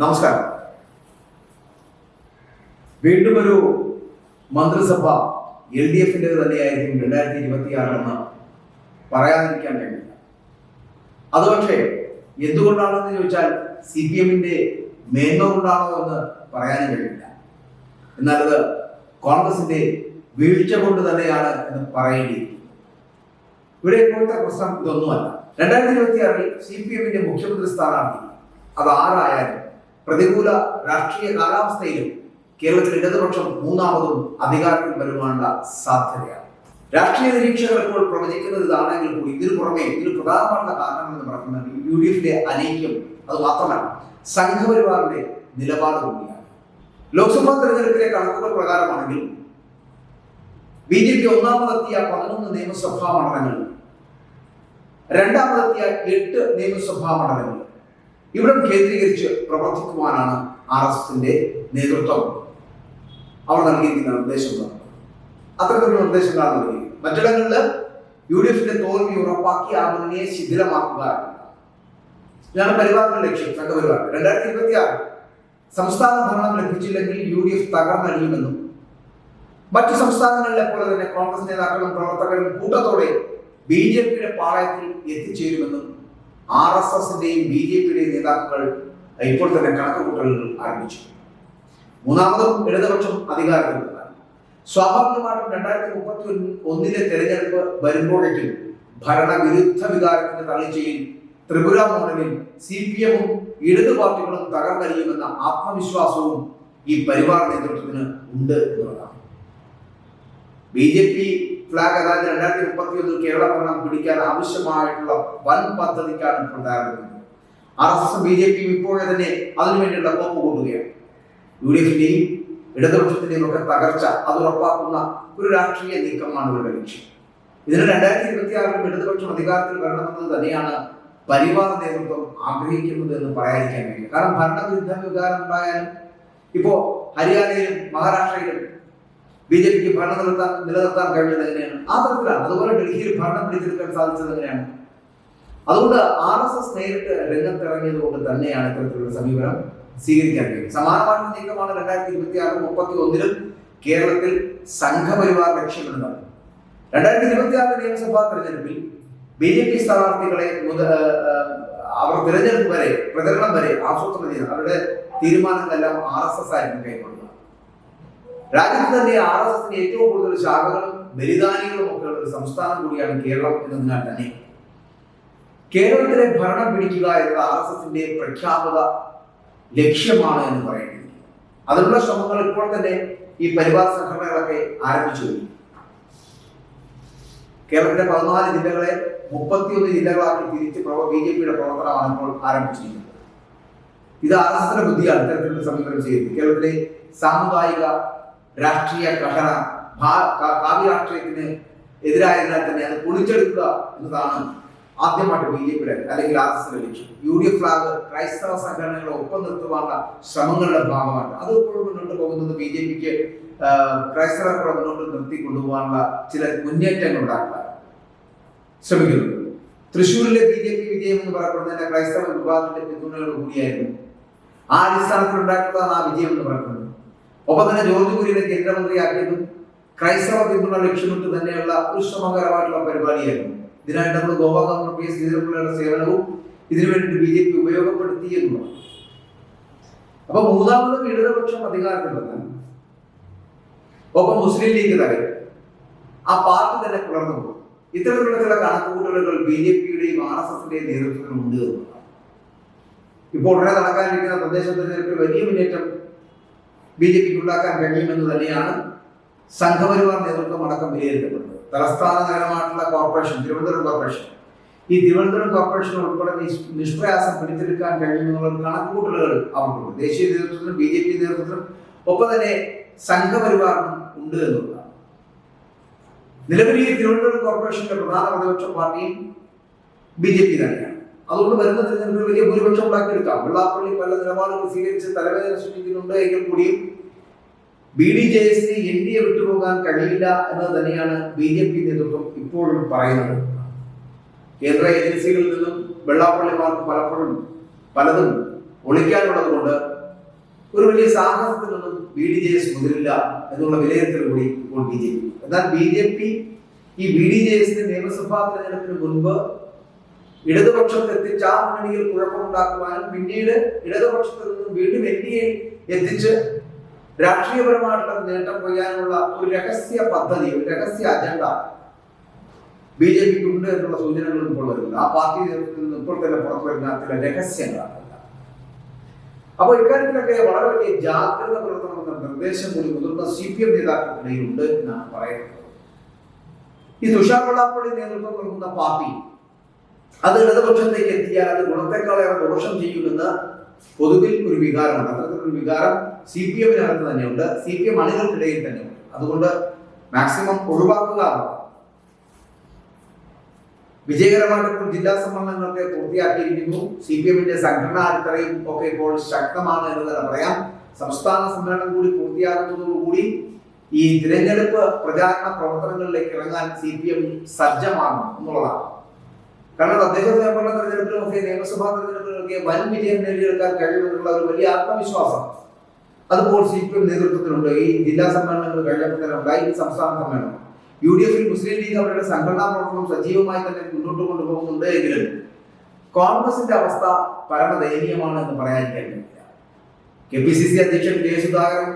നമസ്കാരം. വീണ്ടും ഒരു മന്ത്രിസഭ എൽ ഡി എഫിന്റെ തന്നെയായിരിക്കും രണ്ടായിരത്തി ഇരുപത്തിയാറെന്ന് പറയാതിരിക്കാൻ കഴിയില്ല. അത് പക്ഷേ എന്തുകൊണ്ടാണെന്ന് ചോദിച്ചാൽ സി പി എമ്മിന്റെ മേന്മ കൊണ്ടാണോ എന്ന് പറയാനും കഴിയില്ല. എന്നാലത് കോൺഗ്രസിന്റെ വീഴ്ച കൊണ്ട് തന്നെയാണ് എന്ന് പറയേണ്ടിയിരിക്കുന്നു. ഇവിടെ ഇപ്പോഴത്തെ പ്രശ്നം ഇതൊന്നുമല്ല. രണ്ടായിരത്തി ഇരുപത്തിയാറിൽ സി പി എമ്മിന്റെ മുഖ്യമന്ത്രി സ്ഥാനാർത്ഥി അത് പ്രതികൂല രാഷ്ട്രീയ കാലാവസ്ഥയിലും കേരളത്തിൽ ഇടതുപക്ഷം മൂന്നാമതും അധികാരത്തിൽ വരുവാനുള്ള സാധ്യതയാണ്. രാഷ്ട്രീയ നിരീക്ഷകർ ഇപ്പോൾ പ്രവചിക്കുന്നത് ഇതാണെങ്കിൽ കൂടി ഇതിന് പുറമെ ഇതിന് പ്രധാനമായിട്ടുള്ള കാരണം എന്ന് പറയുന്നത് യു ഡി എഫിന്റെ അനൈക്യം അത് മാത്രമല്ല സംഘപരിവാറിന്റെ നിലപാട് കൂടിയാണ്. ലോക്സഭാ തെരഞ്ഞെടുപ്പിലെ കണക്കുകൾ പ്രകാരമാണെങ്കിൽ ബി ജെ പി ഒന്നാമതെത്തിയ പതിനൊന്ന് നിയമസഭാ മണ്ഡലങ്ങൾ രണ്ടാമതെത്തിയ എട്ട് നിയമസഭാ മണ്ഡലങ്ങൾ ഇവിടം കേന്ദ്രീകരിച്ച് പ്രവർത്തിക്കുവാനാണ് ആർ എസ് എസിന്റെ നേതൃത്വം അവർ നൽകിയിരിക്കുന്ന നിർദ്ദേശം. അത്തരത്തിലുള്ള നിർദ്ദേശങ്ങളാണ് നൽകിയത് മറ്റിടങ്ങളിൽ യു ഡി എഫിന്റെ തോൽവി ഉറപ്പാക്കി ആ മുന്നണിയെ ശിഥിലമാക്കുക. ഇതാണ് പരിപാടിയുടെ ലക്ഷ്യം സംഘപരിപാടി രണ്ടായിരത്തി ഇരുപത്തി ആറ് സംസ്ഥാന ഭരണം ലഭിച്ചില്ലെങ്കിൽ യു ഡി എഫ് തകർന്നടിയുമെന്നും മറ്റു സംസ്ഥാനങ്ങളിലെ പോലെ തന്നെ കോൺഗ്രസ് നേതാക്കളും പ്രവർത്തകരും കൂട്ടത്തോടെ ബി ജെ പിയുടെ പാളയത്തിൽ എത്തിച്ചേരുമെന്നും ആർ എസ് എസിന്റെയും ബി ജെ പിയുടെയും നേതാക്കൾ ഇപ്പോൾ തന്നെ കണക്കുകൂട്ടലുകൾ ആരംഭിച്ചു. മൂന്നാമതും ഇടതുപക്ഷം അധികാരത്തിൽ സ്വാഭാവികമായിട്ടും രണ്ടായിരത്തി മുപ്പത്തി ഒന്നിലെ തെരഞ്ഞെടുപ്പ് വരുമ്പോഴേക്കും ഭരണവിരുദ്ധ വികാരത്തിന്റെ തള്ളിച്ചയിൽ ത്രിപുര മോഡലിൽ സി പി എമ്മും ഇടതു പാർട്ടികളും തകർന്നടിയുമെന്ന ആത്മവിശ്വാസവും ഈ പരിവാർ നേതൃത്വത്തിന് ഉണ്ട് എന്നുള്ളതാണ്. ബി ജെ പി ഫ്ലാഗ് അതായത് രണ്ടായിരത്തി മുപ്പത്തി ഒന്നിൽ കേരള ഭരണം പിടിക്കാൻ ആവശ്യമായിട്ടുള്ള വൻ പദ്ധതിക്കാണ് ഇപ്പോൾ തയ്യാറെടുക്കുന്നത് R S S B J പിയും ഇപ്പോഴേ തന്നെ അതിനുവേണ്ടിയുള്ള കോപ്പ് കൂട്ടുകയാണ് യു ഡി എഫിന്റെയും ഇടതുപക്ഷത്തിന്റെയും ഒക്കെ തകർച്ച അത് ഉറപ്പാക്കുന്ന ഒരു രാഷ്ട്രീയ നീക്കമാണ് ഇവരുടെ ലക്ഷ്യം. ഇതിന് രണ്ടായിരത്തി ഇരുപത്തി ആറിലും ഇടതുപക്ഷം അധികാരത്തിൽ വരണമെന്നത് തന്നെയാണ് പരിവാർ നേതൃത്വം ആഗ്രഹിക്കുന്നത് എന്ന് പറയാതിരിക്കാൻ കഴിയും. കാരണം ഭരണവിരുദ്ധ വികാരം ഉണ്ടായാലും ഇപ്പോ ഹരിയാനയിലും മഹാരാഷ്ട്രയിലും ബി ജെ പിക്ക് ഭരണം നിലനിർത്താൻ നിലനിർത്താൻ കഴിഞ്ഞത് എങ്ങനെയാണ്? ആ തരത്തിലാണ്. അതുപോലെ ഡൽഹിയിൽ ഭരണം പിടിച്ചെടുക്കാൻ സാധിച്ചത് എങ്ങനെയാണ്? അതുകൊണ്ട് ആർ എസ് എസ് നേരിട്ട് രംഗത്തിറങ്ങിയത് കൊണ്ട് തന്നെയാണ് ഇത്തരത്തിലുള്ള സമീപനം സ്വീകരിക്കാൻ കഴിയും സമാനമായ നീക്കമാണ് രണ്ടായിരത്തി ഇരുപത്തി ആറ് മുപ്പത്തി ഒന്നിലും കേരളത്തിൽ സംഘപരിവാർ ലക്ഷ്യമിടുന്നത്. രണ്ടായിരത്തി ഇരുപത്തി ആറ് നിയമസഭാ തെരഞ്ഞെടുപ്പിൽ ബി ജെ പി സ്ഥാനാർത്ഥികളെ മുത അവർ തിരഞ്ഞെടുപ്പ് വരെ പ്രചരണം വരെ ആസൂത്രണം ചെയ്ത് അവരുടെ തീരുമാനങ്ങളെല്ലാം ആർ എസ് എസ് ആയിരുന്നു കൈക്കൊള്ളുക രാജ്യത്ത് തന്നെ ആർ എസ് എസിന് ഏറ്റവും കൂടുതൽ ശാഖകളും ബലിദാനികളും ഒക്കെ ഉള്ള ഒരു സംസ്ഥാനം കൂടിയാണ് കേരളം എന്നതിനാൽ തന്നെ. കേരളത്തിലെ ഭരണം പിടിക്കുക എന്നത് ആർ എസ് എസിന്റെ പ്രഖ്യാപക ലക്ഷ്യമാണ് എന്ന് പറയുന്നത് അതിനുള്ള ശ്രമങ്ങൾ ഇപ്പോൾ തന്നെ ഈ പരിവാർ സംഘടനകളൊക്കെ ആരംഭിച്ചു കേരളത്തിലെ പതിനാല് ജില്ലകളെ മുപ്പത്തിയൊന്ന് ജില്ലകളാക്കി തിരിച്ച് ബി ജെ പിയുടെ പ്രവർത്തനമാണ് ഇപ്പോൾ ആരംഭിച്ചിരിക്കുന്നത്. ഇത് ആർ എസ് എസിന്റെ ബുദ്ധിയാണ് ഇത്തരത്തിലുള്ള സമീപനം ചെയ്യുന്നത്. കേരളത്തിലെ സാമുദായിക രാഷ്ട്രീയ കഷണ കാവ്യ രാഷ്ട്രീയത്തിന് എതിരായതിനാൽ തന്നെ അത് പൊളിച്ചെടുക്കുക എന്നതാണ് ആദ്യമായിട്ട് ബി ജെ പിയുടെ അല്ലെങ്കിൽ ആർ എസ് ലക്ഷ്യം. യു ഡി എഫ് ഫ്ലാഗ് ക്രൈസ്തവ സംഘടനകളെ ഒപ്പം നിർത്തുവാനുള്ള ശ്രമങ്ങളുടെ ഭാഗമാണ്. അത് ഇപ്പോഴും മുന്നോട്ട് പോകുന്നത് ബി ജെ പിക്ക് ക്രൈസ്തവരെ മുന്നോട്ട് നിർത്തി കൊണ്ടുപോകാനുള്ള ചില മുന്നേറ്റങ്ങൾ ഉണ്ടാക്കുക ശ്രമിക്കുന്നു. തൃശ്ശൂരിലെ ബി ജെ പി വിജയം എന്ന് പറയപ്പെടുന്നതിന്റെ ക്രൈസ്തവ വിഭാഗത്തിന്റെ പിന്തുണയോട് കൂടിയായിരുന്നു. ആ അടിസ്ഥാനത്തിൽ ഉണ്ടാക്കിയതാണ് ആ വിജയം എന്ന് പറയുന്നത് ഒപ്പം തന്നെ ജോർജ് കുര്യനെ കേന്ദ്രമന്ത്രിയാക്കിയതും ക്രൈസ്തവ പിന്തുണ ലക്ഷ്യമിട്ട് തന്നെയുള്ള ഒരു പരിപാടിയായിരുന്നു. ഇതിനായിട്ട് നമ്മൾ ഗോവ ഗവർണർ പി എസ് ശ്രീധരൻപിള്ളയുടെ സേവനവും ഇതിനു വേണ്ടി ബി ജെ പി ഉപയോഗപ്പെടുത്തി എന്നുള്ളത് അപ്പൊ മൂന്നാമതും ഇടതുപക്ഷം അധികാരത്തിൽ ഒപ്പം മുസ്ലിം ലീഗ് തകരും. ആ പാർട്ടി തന്നെ പിളർന്നു ഇത്തരത്തിലുള്ള ചില കണക്കുകൂട്ടലുകൾ ബി ജെ പിയുടെയും ആർ എസ് എസിന്റെയും നേതൃത്വത്തിൽ ഉണ്ട് എന്നുള്ളതാണ്. ഇപ്പോൾ ഉടനെ നടക്കാനിരിക്കുന്ന തദ്ദേശ തെരഞ്ഞെടുപ്പിൽ വലിയ മുന്നേറ്റം ബി ജെ പിക്ക് ഉണ്ടാക്കാൻ കഴിയുമെന്ന് തന്നെയാണ് സംഘപരിവാർ നേതൃത്വം അടക്കം വിലയിരുത്തപ്പെടുന്നത്. തലസ്ഥാന നഗരമായിട്ടുള്ള കോർപ്പറേഷൻ തിരുവനന്തപുരം കോർപ്പറേഷൻ ഈ തിരുവനന്തപുരം കോർപ്പറേഷൻ ഉൾപ്പെടെ നിഷ്- നിഷ്പ്രയാസം പിടിച്ചെടുക്കാൻ കഴിയുമെന്നുള്ള കണക്കുകൂട്ടലുകൾ അവർക്കുണ്ട്. ദേശീയ നേതൃത്വത്തിനും ബി ജെ പി നേതൃത്വത്തിനും ഒപ്പം തന്നെ സംഘപരിവാറിനും ഉണ്ട് എന്നുള്ളതാണ്. നിലവിൽ ഈ തിരുവനന്തപുരം കോർപ്പറേഷന്റെ പ്രധാന പ്രതിപക്ഷ പാർട്ടിയും ബി ജെ പി തന്നെയാണ്. അതുകൊണ്ട് വരുന്ന തിരഞ്ഞെടുപ്പിൽ വലിയ ഭൂരിപക്ഷം ഉണ്ടാക്കിയെടുക്കാം. വെള്ളാപ്പള്ളി പല നിലപാടുകൾ സ്വീകരിച്ച് തലവേദന സൃഷ്ടിക്കുന്നുണ്ട് എങ്കിൽ കൂടിയും ബി ഡി ജെ എസിന് എൻ ഡി എ വിട്ടുപോകാൻ കഴിയില്ല എന്നത് തന്നെയാണ് ബി ജെ പി നേതൃത്വം ഇപ്പോഴും പറയുന്നത്. കേന്ദ്ര ഏജൻസികളിൽ നിന്നും വെള്ളാപ്പള്ളിമാർക്ക് പലപ്പോഴും പലതും ഒളിക്കാനുള്ളത് കൊണ്ട് ഒരു വലിയ സാഹസത്തിനൊന്നും ബി ഡി ജെ എസ് മുതിരില്ല എന്നുള്ള വിലയിരുത്തൽ കൂടി ഇപ്പോൾ ബി ജെ പി. എന്നാൽ ബി ജെ പി ഈ ബി ഡി ജെ എസിന്റെ നിയമസഭാ തെരഞ്ഞെടുപ്പിന് മുൻപ് ഇടതുപക്ഷത്ത് എത്തിച്ച് ആ മുന്നണിയിൽ കുഴപ്പമുണ്ടാക്കുവാനും പിന്നീട് ഇടതുപക്ഷത്തിൽ നിന്നും വീണ്ടും എൻ എത്തിച്ച് രാഷ്ട്രീയപരമായിട്ടുള്ള നേട്ടം കൊയ്യാനുള്ള ഒരു രഹസ്യ പദ്ധതി ഒരു രഹസ്യ അജണ്ട ബി ജെ പിക്ക് ഉണ്ട് എന്നുള്ള സൂചനകളും ഇപ്പോൾ വരുന്നുണ്ട്. ആ പാർട്ടി നേതൃത്വത്തിൽ നിന്ന് ഇപ്പോൾ തന്നെ പുറത്തു വരുന്ന ചില രഹസ്യങ്ങളാണ് അപ്പോൾ ഇക്കാര്യത്തിലൊക്കെ വളരെ വലിയ ജാഗ്രത പുലർത്തണമെന്ന നിർദ്ദേശം കൂടി മുതിർന്ന സി പി എം നേതാക്കൾക്കിടയിലുണ്ട് എന്നാണ് പറയുന്നത്. ഈ തുഷാർ വെള്ളാപ്പള്ളി നേതൃത്വം നൽകുന്ന പാർട്ടി അത് ഇടതുപക്ഷത്തേക്ക് എത്തിയാൽ അത് ഗുണത്തെക്കാളേറെ ദോഷം ചെയ്യുമെന്ന് പൊതുവിൽ ഒരു വികാരമുണ്ട്. അത്തരത്തിലൊരു വികാരം സി പി എമ്മിനകത്ത് തന്നെയുണ്ട്. സി പി എം അണികൾക്കിടയിൽ തന്നെയുണ്ട്. അതുകൊണ്ട് മാക്സിമം ഒഴിവാക്കുക വിജയകരമായിട്ട് ജില്ലാ സമ്മേളനങ്ങളൊക്കെ പൂർത്തിയാക്കിയിരിക്കുന്നു. സി പി എമ്മിന്റെ സംഘടനാ അടിത്തറയും ഒക്കെ ഇപ്പോൾ ശക്തമാണ് എന്ന് തന്നെ പറയാം. സംസ്ഥാന സമ്മേളനം കൂടി പൂർത്തിയാകുന്നതോടുകൂടി ഈ തിരഞ്ഞെടുപ്പ് പ്രചാരണ പ്രവർത്തനങ്ങളിലേക്ക് ഇറങ്ങാൻ സി പി എം സജ്ജമാണ് എന്നുള്ളതാണ്. കാരണം തദ്ദേശ സ്വയംഭരണ തെരഞ്ഞെടുപ്പിലുമൊക്കെ നിയമസഭാ തെരഞ്ഞെടുപ്പിലൊക്കെ വൻ വിജയം നേടിയെടുക്കാൻ കഴിയുമെന്നുള്ള ഒരു വലിയ ആത്മവിശ്വാസം അതിപ്പോൾ സി പി എം നേതൃത്വത്തിലുണ്ട്. ഈ ജില്ലാ സമ്മേളനങ്ങൾ കഴിഞ്ഞപ്പോൾ ഉണ്ടായി. സംസ്ഥാന സമ്മേളനം. യു ഡി എഫിൽ മുസ്ലിം ലീഗ് അവരുടെ സംഘടനാ പ്രവർത്തനം സജീവമായി തന്നെ മുന്നോട്ട് കൊണ്ടുപോകുന്നുണ്ട് എങ്കിലും കോൺഗ്രസിന്റെ അവസ്ഥ പരമദയനീയമാണ് എന്ന് പറയാൻ കഴിയില്ല കെ പി സി സി അധ്യക്ഷൻ കെ സുധാകരൻ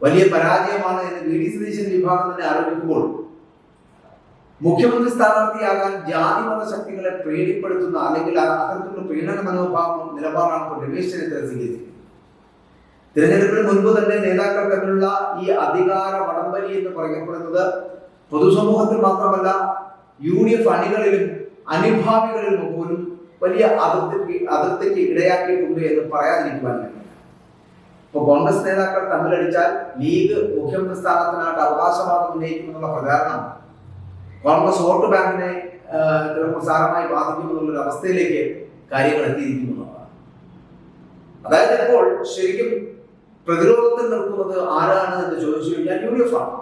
വലിയ പരാജയമാണ് എന്ന് വി ഡി സതീശൻ വിഭാഗം തന്നെ ആരോപിക്കുമ്പോൾ മുഖ്യമന്ത്രി സ്ഥാനാർത്ഥിയാകാൻ ജാതി മത ശക്തികളെ പ്രേരിപ്പെടുത്തുന്ന അല്ലെങ്കിൽ അത്തരത്തിലുള്ള പ്രീണന മനോഭാവം നിലപാടാണ് ഇപ്പോൾ ചെന്നിത്തല സ്വീകരിച്ചത്. തിരഞ്ഞെടുപ്പിന് മുൻപ് തന്നെ നേതാക്കൾ തമ്മിലുള്ള ഈ അധികാര വടംവലി എന്ന് പറയപ്പെടുന്നത് പൊതുസമൂഹത്തിൽ മാത്രമല്ല യു ഡി എഫ് അണികളിലും അനുഭാവികളിലും പോലും വലിയ അതിർത്തിക്ക് അതിർത്തിക്ക് ഇടയാക്കിയിട്ടുണ്ട് എന്ന് പറയാതിരിക്കുവാൻ ഇപ്പോൾ കോൺഗ്രസ് നേതാക്കൾ തമ്മിലടിച്ചാൽ ലീഗ് മുഖ്യമന്ത്രി സ്ഥാനത്തിനായിട്ട് അവകാശവാദം ഉന്നയിക്കുമെന്നുള്ള പ്രചാരണം കോൺഗ്രസ് ഷോർട്ട് ബാങ്കിനെ സാരമായി ബാധിക്കുമെന്നുള്ള ഒരു അവസ്ഥയിലേക്ക് കാര്യങ്ങൾ എത്തിയിരിക്കുന്നു. അതായത് ഇപ്പോൾ ശരിക്കും പ്രതിരോധത്തിൽ നിൽക്കുന്നത് ആരാണ് എന്ന് ചോദിച്ചു കഴിഞ്ഞാൽ യു ഡി എഫ് ആണ്.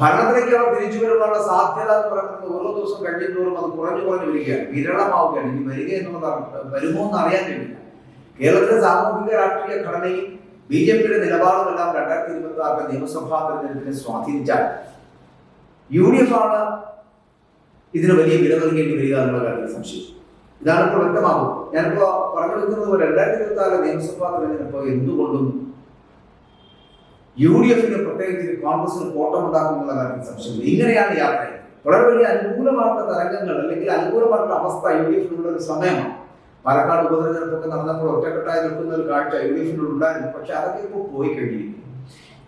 ഭരണത്തിലേക്ക് അവർ തിരിച്ചു വരുവാനുള്ള സാധ്യത എന്ന് പറയുന്നത് ഓരോ ദിവസം കഴിയുന്നതോറും അത് കുറഞ്ഞു കുറഞ്ഞു വരികയാണ്. വിരളമാവുകയാണ്. ഇനി വരിക എന്നുള്ളതാണ്. വരുമോ എന്ന് അറിയാൻ കഴിയില്ല. കേരളത്തിലെ സാമൂഹിക രാഷ്ട്രീയ ഘടനയും ബി ജെ പിയുടെ നിലപാടുമെല്ലാം രണ്ടായിരത്തി ഇരുപത്തി ആറിലെ നിയമസഭാ തെരഞ്ഞെടുപ്പിനെ സ്വാധീനിച്ചാൽ യു ഡി എഫ് ആണ് ഇതിന് വലിയ വില നൽകേണ്ടി വരിക എന്നുള്ള കാര്യത്തിൽ സംശയം. ഇതാണ് ഇപ്പോൾ വ്യക്തമാകുന്നത് ഞാനിപ്പോ പറഞ്ഞു വെക്കുന്നത് പോലെ രണ്ടായിരത്തി ഇരുപത്തി ആറ് നിയമസഭാ തെരഞ്ഞെടുപ്പ് എന്തുകൊണ്ടും യു ഡി എഫിന് പ്രത്യേകിച്ച് കോൺഗ്രസിന് കോട്ടമുണ്ടാക്കുമെന്നുള്ള കാര്യത്തിൽ സംശയമില്ല. ഇങ്ങനെയാണ് യാത്ര. വളരെ വലിയ അനുകൂലമായിട്ടുള്ള തരംഗങ്ങൾ അല്ലെങ്കിൽ അനുകൂലമായിട്ടുള്ള അവസ്ഥ യു ഡി എഫിനുള്ള ഒരു സമയമാണ്. പാലക്കാട് ഉപതെരഞ്ഞെടുപ്പൊക്കെ നടന്നപ്പോൾ ഒറ്റക്കെട്ടായി നിൽക്കുന്ന ഒരു കാഴ്ച യു ഡി എഫിനുള്ള ഉണ്ടായിരുന്നു പക്ഷെ അതൊക്കെ ഇപ്പോൾ പോയി കഴിഞ്ഞിരിക്കുന്നു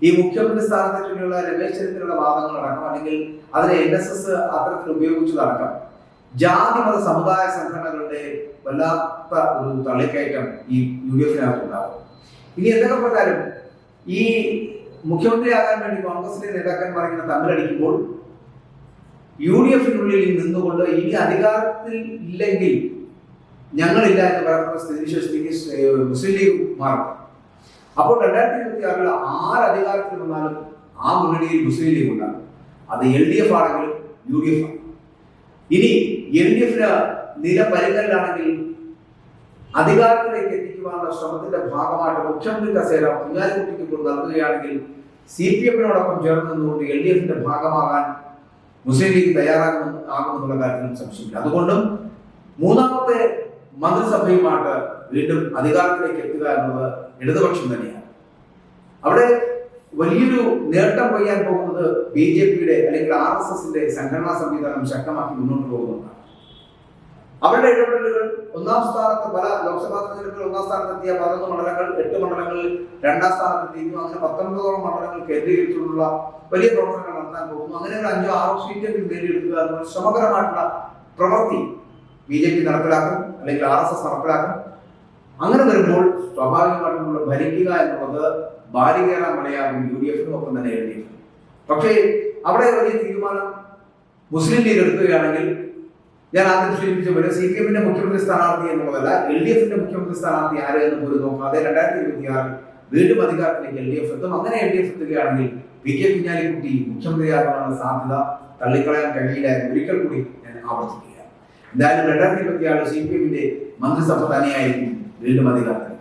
ഈ മുഖ്യമന്ത്രി സ്ഥാനത്തേക്കുള്ള വാദങ്ങൾ അടക്കം അല്ലെങ്കിൽ അതിനെ എൻ എസ് എസ് അത്തരത്തിൽ ഉപയോഗിച്ചതടക്കം ജാതി മത സമുദായ സംഘടനകളുടെ വല്ലാത്ത ഒരു തള്ളിക്കയറ്റം ഈ യു ഡി എഫിനകത്തുണ്ടാവും ഇനി എന്തൊക്കെ പറഞ്ഞാലും ഈ മുഖ്യമന്ത്രിയാകാൻ വേണ്ടി കോൺഗ്രസിലെ നേതാക്കന്മാർ ഇങ്ങനെ തമ്മിലടിക്കുമ്പോൾ യു ഡി എഫിനുള്ളിൽ നിന്നുകൊണ്ട് ഇനി അധികാരത്തിൽ ഇല്ലെങ്കിൽ ഞങ്ങളില്ല എന്ന് പറയുന്ന സ്ഥിതി സ്ഥിതിവിശേഷത്തിലേക്ക് മുസ്ലിം ലീഗ് മാറും. അപ്പോൾ രണ്ടായിരത്തി ഇരുപത്തി ആറിൽ ആര് അധികാരത്തിൽ വന്നാലും ആ മുന്നണിയിൽ മുസ്ലിം ലീഗ് ഉണ്ടാകും. അത് എൽ ഡി എഫ് ആണെങ്കിലും യു ഡി എഫ് ആണ്. ഇനി എൽ ഡി എഫിന് നില പരിഗണനാണെങ്കിൽ അധികാരത്തിലേക്ക് എത്തിക്കുവാനുള്ള ശ്രമത്തിന്റെ ഭാഗമായിട്ട് മുഖ്യമന്ത്രി കസേര കുഞ്ഞാലിക്കുട്ടിക്ക് ഇപ്പോൾ നൽകുകയാണെങ്കിൽ സി പി എമ്മിനോടൊപ്പം ചേർന്ന് നിന്നുകൊണ്ട് എൽ ഡി എഫിന്റെ ഭാഗമാകാൻ മുസ്ലിം ലീഗ് തയ്യാറാകുന്നു ആകുമെന്നുള്ള കാര്യത്തിലും സംശയമില്ല. അതുകൊണ്ടും മൂന്നാമത്തെ മന്ത്രിസഭയുമായിട്ട് വീണ്ടും അധികാരത്തിലേക്ക് എത്തുക എന്നുള്ളത് ഇടതുപക്ഷം തന്നെയാണ്. അവിടെ വലിയൊരു നേട്ടം കൊയ്യാൻ പോകുന്നത് ബി ജെ പിയുടെ അല്ലെങ്കിൽ ആർ എസ് എസിന്റെ സംഘടനാ സംവിധാനം ശക്തമാക്കി മുന്നോട്ട് പോകുന്നതാണ്. അവരുടെ ഇടപെടലുകൾ ഒന്നാം സ്ഥാനത്ത് പല ലോക്സഭാ തെരഞ്ഞെടുപ്പിൽ ഒന്നാം സ്ഥാനത്തെത്തിയ പതിനൊന്ന് മണ്ഡലങ്ങൾ എട്ട് മണ്ഡലങ്ങളിൽ രണ്ടാം സ്ഥാനത്തെത്തിയിരുന്നു. അങ്ങനെ പത്തൊൻപതോളം മണ്ഡലങ്ങൾ കേന്ദ്രീകരിച്ചുള്ള വലിയ പ്രവർത്തനങ്ങൾ നടത്താൻ പോകുന്നു. അങ്ങനെ ഒരു അഞ്ചോ ആറോ സീറ്റെങ്കിലും നേടിയെടുക്കുക എന്നുള്ള ശ്രമകരമായിട്ടുള്ള പ്രവൃത്തി ബി ജെ പി നടപ്പിലാക്കും. അല്ലെങ്കിൽ ആർ എസ് എസ് നടപ്പിലാക്കും. അങ്ങനെ വരുമ്പോൾ സ്വാഭാവികമായിട്ടുള്ള ഭരിക്കുക എന്നുള്ളത് ബാലികേര മലയാളം യു ഡി എഫിനും ഒപ്പം തന്നെ എൽ പക്ഷേ അവിടെ വലിയ തീരുമാനം മുസ്ലിം ലീഗ് എടുക്കുകയാണെങ്കിൽ ഞാൻ ആദ്യം സൂചിപ്പിച്ച പോലെ സി പി എമ്മിന്റെ മുഖ്യമന്ത്രി സ്ഥാനാർത്ഥി എന്നുള്ളതല്ല എൽ ഡി എഫിന്റെ മുഖ്യമന്ത്രി സ്ഥാനാർത്ഥി ആര് എന്ന് പോലും നോക്കാതെ രണ്ടായിരത്തി ഇരുപത്തി ആറിൽ വീണ്ടും അധികാരത്തിലേക്ക് എൽ ഡി എഫ് എത്തും. അങ്ങനെ എൽ ഡി എഫ് എത്തുകയാണെങ്കിൽ പി കെ കുഞ്ഞാലിക്കുട്ടി മുഖ്യമന്ത്രിയാകാനുള്ള സാധ്യത തള്ളിക്കളയാൻ കഴിയില്ല ഒരിക്കൽ കൂടി ഞാൻ ആവർത്തിക്കുക എന്തായാലും രണ്ടായിരത്തി ഇരുപത്തി ആറ് സി പി എമ്മിന്റെ മന്ത്രിസഭ തന്നെയായിരിക്കും വീണ്ടും അധികാരത്തിൽ.